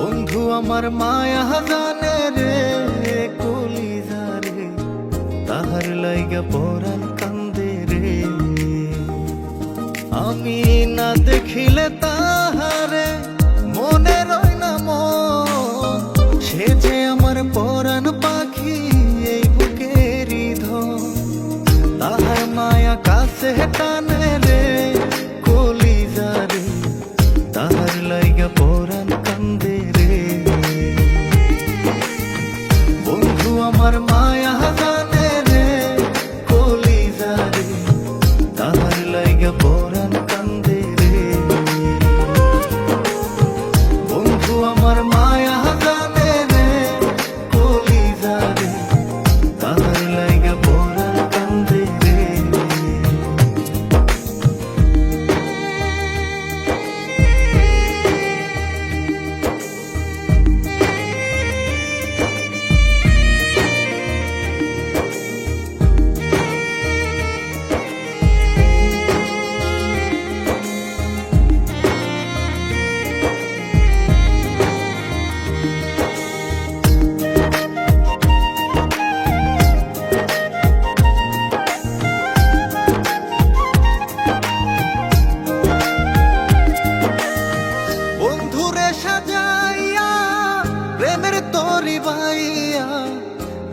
বন্ধু আমার মায়া জানে রে, কলিজা রে, তাহার লাইগা পরাণ কান্দে রে। আমি না দেখিলে তাহারে, মনে রয় না মন। সে যে আমার পরাণ পাখি, এই বুকেরই ধন। তাহার মায়া কাছে টানে আমার মায়া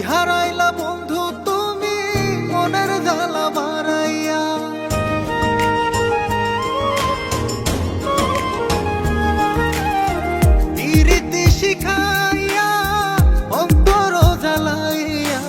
হারাইলা বন্ধু, তুমি মনের জ্বালা বাড়াইয়া। বিরীতি শিখাইয়া, অন্তর জ্বালাইয়া।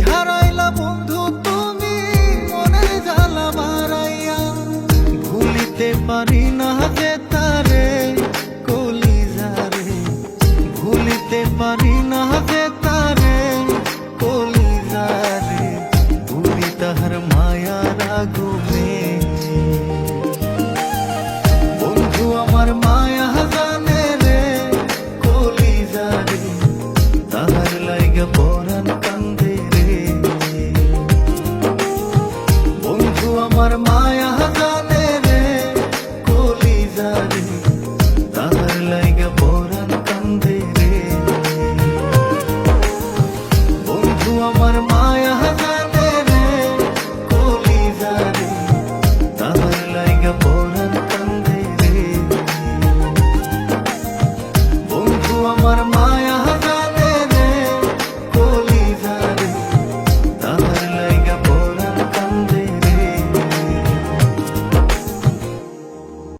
হারাইলা বন্ধু, তুমি বাড়াইয়া। পারি আমার মায়া